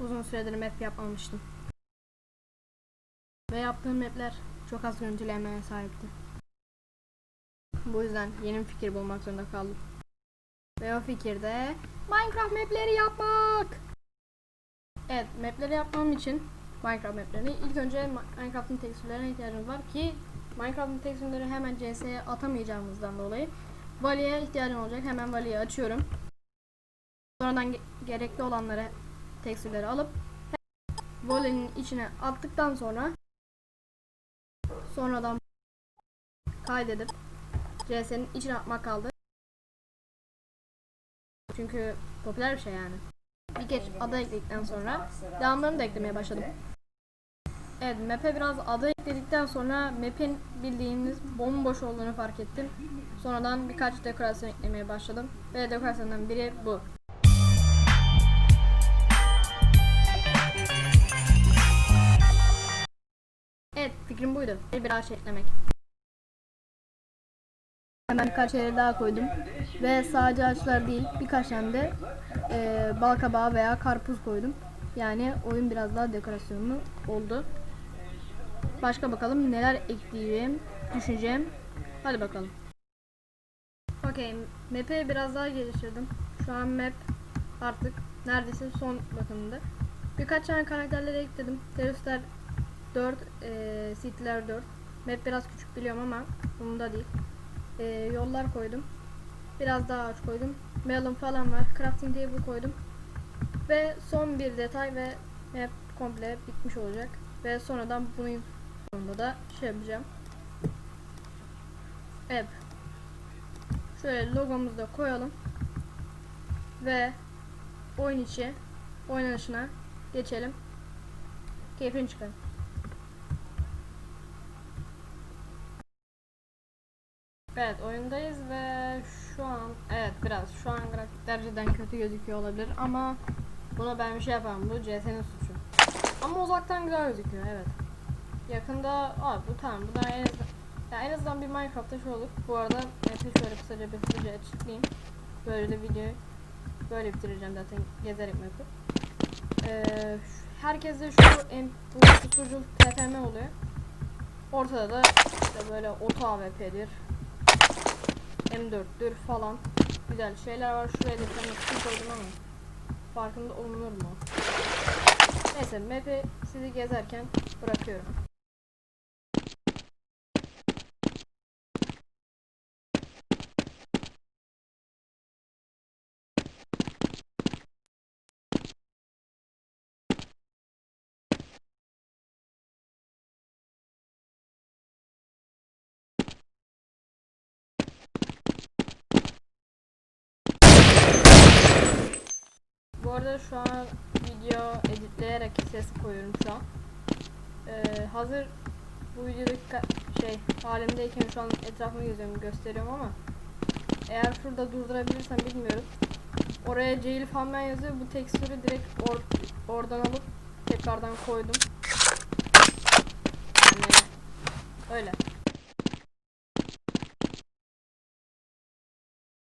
Uzun süredir map yapmamıştım. Ve yaptığım mapler çok az görüntülenmeye sahipti. Bu yüzden yeni bir fikir bulmak zorunda kaldım. Ve o fikirde Minecraft mapleri yapmak. Evet, mapleri yapmam için Minecraft maplerini ilk önce Minecraft'ın tekstürlerine ihtiyacımız var ki Minecraft'ın tekstürleri hemen CS'ye atamayacağımızdan dolayı Vali'ye ihtiyacım olacak. Hemen Vali'yi açıyorum. Sonradan ge- gerekli olanları tekstürleri alıp Vali'nin içine attıktan sonra sonradan kaydedip CS'nin içine atmak kaldı. Çünkü popüler bir şey yani. Bir geç ada ekledikten sonra devamlarını da eklemeye başladım. Evet map'e biraz ada ekledikten sonra map'in bildiğiniz bomboş olduğunu fark ettim. Sonradan birkaç dekorasyon eklemeye başladım. Ve dekorasyondan biri bu. Fikrim buydu. Bir ağaç eklemek. Hemen birkaç yere daha koydum. Ve sadece ağaçlar değil birkaç tane de e, bal kabağı veya karpuz koydum. Yani oyun biraz daha dekorasyonlu oldu. Başka bakalım neler ekleyeceğim, düşüneceğim. Hadi bakalım. Okey, map'i biraz daha geliştirdim. Şu an map artık neredeyse son bakımında. Birkaç tane karakterleri ekledim. Teröristler 4, e, City'ler 4. Map biraz küçük biliyorum ama umurumda değil. E, yollar koydum. Biraz daha ağaç koydum. Melon falan var. Crafting table koydum. Ve son bir detay ve map komple bitmiş olacak. Ve sonradan bunun sonunda da şey yapacağım. Evet. Şöyle logomuzu da koyalım. Ve oyun içi oynanışına geçelim. Keyfini çıkarın. Evet oyundayız ve şu an evet biraz şu an grafikler kötü gözüküyor olabilir ama buna ben bir şey yapamam bu CS'nin suçu. Ama uzaktan güzel gözüküyor evet. Yakında aa bu tamam bu da en azından ya en azından bir Minecraft'ta şu olduk. Bu arada map'i şöyle kısaca bir hızlıca açıklayayım. Böyle de videoyu böyle bitireceğim zaten gezerek map'i. Ee, herkeste şu en bu susturucu TFM oluyor. Ortada da işte böyle oto AWP'dir. M4'tür falan. Güzel şeyler var. Şuraya da tane kutu koydum ama farkında olunur mu? Neyse map'i sizi gezerken bırakıyorum. Bu arada şu an video editleyerek ses koyuyorum şu an. Ee, hazır bu videodaki şey halimdeyken şu an etrafımı geziyorum gösteriyorum ama eğer şurada durdurabilirsem bilmiyorum. Oraya Jail falan yazıyor. Bu tekstürü direkt or- oradan alıp tekrardan koydum.